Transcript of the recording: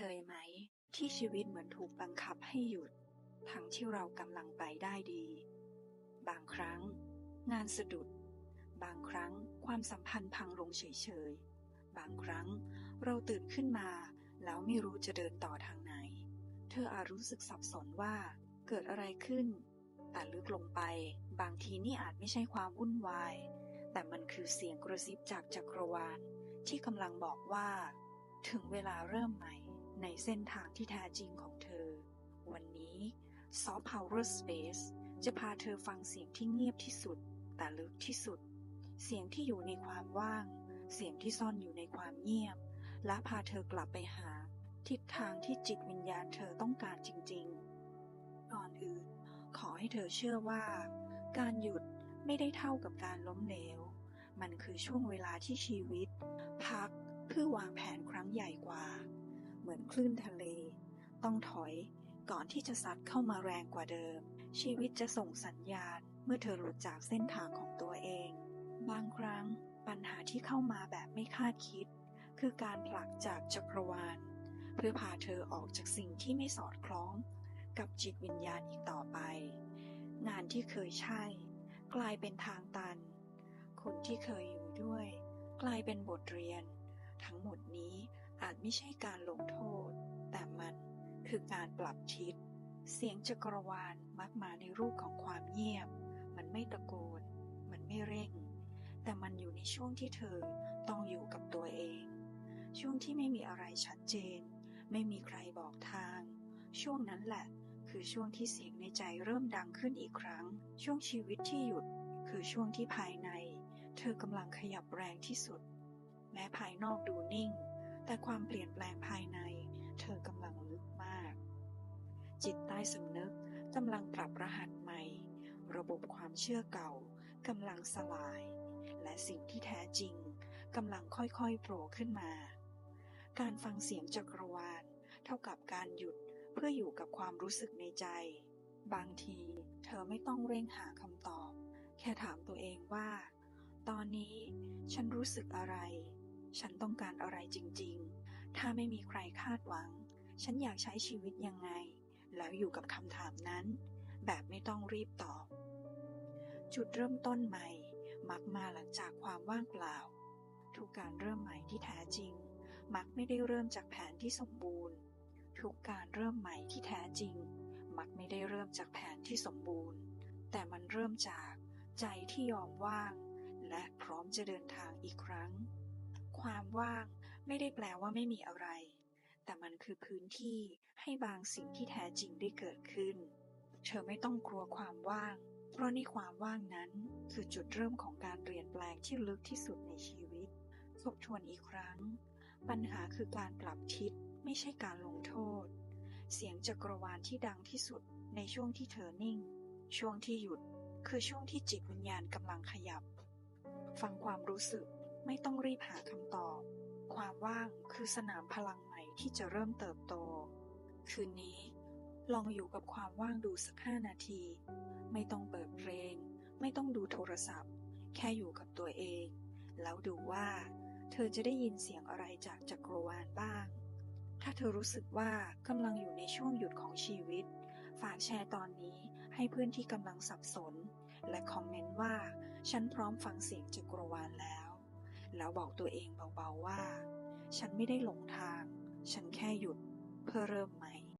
เคยไหม ที่ชีวิตเหมือนถูกบังคับให้หยุด ทั้งที่เรากำลังไปได้ดี บางครั้ง งานสะดุด บางครั้งความสัมพันธ์พังลงเฉยๆ บางครั้งเราตื่นขึ้นมา แล้วไม่รู้จะเดินต่อทางไหน เธออาจรู้สึกสับสนว่าเกิดอะไรขึ้น แต่ลึกลงไป บางทีนี่อาจไม่ใช่ความวุ่นวาย แต่มันคือเสียงกระซิบจากจักรวาลที่กำลังบอกว่า ถึงเวลาเริ่มใหม่ ในเส้นทางที่แท้จริงของเธอ วันนี้ Soft Power Space จะพาเธอฟังเสียงที่เงียบที่สุด แต่ลึกที่สุด เสียงที่อยู่ในความว่าง เสียงที่ซ่อนอยู่ในความเงียบ และพาเธอกลับไปหา ทิศทางที่จิตวิญญาณเธอต้องการจริงๆ ก่อนอื่น ขอให้เธอเชื่อว่า การหยุดไม่ได้เท่ากับการล้มเหลว มันคือช่วงเวลาที่ชีวิต พักเพื่อวางแผนครั้งใหญ่กว่า เหมือนคลื่นทะเล ต้องถอยก่อนที่จะซัดเข้ามาแรงกว่าเดิม ชีวิตจะส่งสัญญาณเมื่อเธอหลุดจากเส้นทางของตัวเอง บางครั้งปัญหาที่เข้ามาแบบไม่คาดคิด คือการผลักจากจักรวาล เพื่อพาเธอออกจากสิ่งที่ไม่สอดคล้อง กับจิตวิญญาณอีกต่อไป งานที่เคยใช่ กลายเป็นทางตัน คนที่เคยอยู่ด้วย กลายเป็นบทเรียน ทั้งหมดนี้ อาจไม่ใช่การลงโทษ แต่มันคือการปรับทิศ เสียงจักรวาลมักมาในรูปของความเงียบ มันไม่ตะโกน มันไม่เร่ง แต่มันอยู่ในช่วงที่เธอต้องอยู่กับตัวเอง ช่วงที่ไม่มีอะไรชัดเจน ไม่มีใครบอกทาง ช่วงนั้นแหละ คือช่วงที่เสียงในใจเริ่มดังขึ้นอีกครั้ง ช่วงชีวิตที่หยุด คือช่วงที่ภายใน เธอกำลังขยับแรงที่สุด แม้ภายนอกดูนิ่ง แต่ความเปลี่ยนแปลงภายใน เธอกำลังลึกมาก จิตใต้สำนึกกำลังปรับรหัสใหม่ ระบบความเชื่อเก่ากำลังสลาย และสิ่งที่แท้จริงกำลังค่อยๆโผล่ขึ้นมา การฟังเสียงจักรวาล เท่ากับการหยุดเพื่ออยู่กับความรู้สึกในใจ บางที เธอไม่ต้องเร่งหาคำตอบ แค่ถามตัวเองว่า ตอนนี้ฉันรู้สึกอะไร ฉันต้องการอะไรจริงๆ ถ้าไม่มีใครคาดหวัง ฉันอยากใช้ชีวิตยังไง แล้วอยู่กับคำถามนั้น แบบไม่ต้องรีบตอบ จุดเริ่มต้นใหม่ มักมาหลังจากความว่างเปล่า ทุกการเริ่มใหม่ที่แท้จริง มักไม่ได้เริ่มจากแผนที่สมบูรณ์ ทุกการเริ่มใหม่ที่แท้จริง มักไม่ได้เริ่มจากแผนที่สมบูรณ์ แต่มันเริ่มจากใจที่ยอมว่าง และพร้อมจะเดินทางอีกครั้ง ความว่างไม่ได้แปลว่าไม่มีอะไร แต่มันคือพื้นที่ให้บางสิ่งที่แท้จริงได้เกิดขึ้น เธอไม่ต้องกลัวความว่าง เพราะในความว่างนั้นคือจุดเริ่มของการเปลี่ยนแปลงที่ลึกที่สุดในชีวิต ทบทวนอีกครั้ง ปัญหาคือการปรับทิศไม่ใช่การลงโทษ เสียงจักรวาลที่ดังที่สุดในช่วงที่เธอนิ่ง ช่วงที่หยุดคือช่วงที่จิตวิญญาณกำลังขยับ ฟังความรู้สึก ไม่ต้องรีบหาคำตอบ ความว่างคือสนามพลังใหม่ที่จะเริ่มเติบโต คืนนี้ ลองอยู่กับความว่างดูสักห้านาที ไม่ต้องเปิดเพลง ไม่ต้องดูโทรศัพท์ แค่อยู่กับตัวเอง แล้วดูว่า เธอจะได้ยินเสียงอะไรจากจักรวาลบ้าง ถ้าเธอรู้สึกว่ากำลังอยู่ในช่วงหยุดของชีวิต ฝากแชร์ตอนนี้ให้เพื่อนที่กำลังสับสน และคอมเมนต์ว่า ฉันพร้อมฟังเสียงจักรวาลแล้ว แล้วบอกตัวเองเบาๆว่า ฉันไม่ได้หลงทาง ฉันแค่หยุดเพื่อเริ่มใหม่